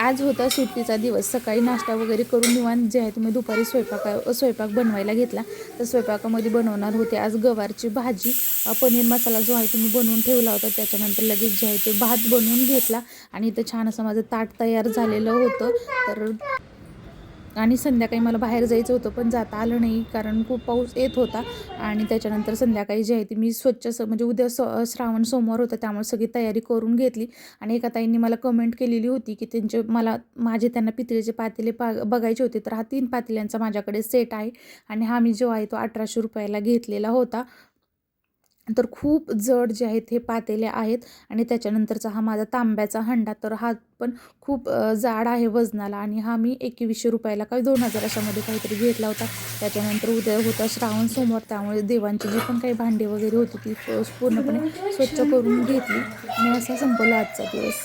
आज होता सुट्टीचा दिवस. सकाळी नाश्ता वगैरे करून निवांत जे आहे तुम्ही दुपारी स्वयंपाका स्वयंपाक बनवायला घेतला. तर स्वयंपाकामध्ये बनवणार होते आज गवारची भाजी. पनीर मसाला जो आहे तुम्ही बनवून ठेवला होता. त्याच्यानंतर लगेच जे आहे ते भात बनवून घेतला. आणि इथं छान असं माझं ताट तयार झालेलं होतं. तर आणि संध्याकाळी मला बाहेर जायचं होतं पण जाता आलं नाही कारण खूप पाऊस येत होता. आणि त्याच्यानंतर संध्याकाळी जे आहे ते मी स्वच्छ स म्हणजे उद्या स श्रावण सोमवार होतं त्यामुळे सगळी तयारी करून घेतली. आणि एका ताईंनी मला कमेंट केलेली होती की त्यांचे मला माझे त्यांना पितळेचे पातेले पा बघायचे होते. तर हा तीन पातेल्यांचा माझ्याकडे सेट आहे. आणि हा मी जो आहे तो अठराशे रुपयाला घेतलेला होता. तर खूप जड जे आहेत हे पातेले आहेत आणि त्याच्यानंतरचा हा माझा तांब्याचा हंडा. तर हा पण खूप जाड आहे वजनाला आणि हा मी एकवीसशे रुपयाला काही दोन हजार अशामध्ये काहीतरी घेतला होता. त्याच्यानंतर उद्या होता श्रावण सोमवार त्यामुळे देवांची जी पण काही भांडी वगैरे होती ती पूर्णपणे स्वच्छ करून घेतली. आणि असा संपवला आजचा दिवस.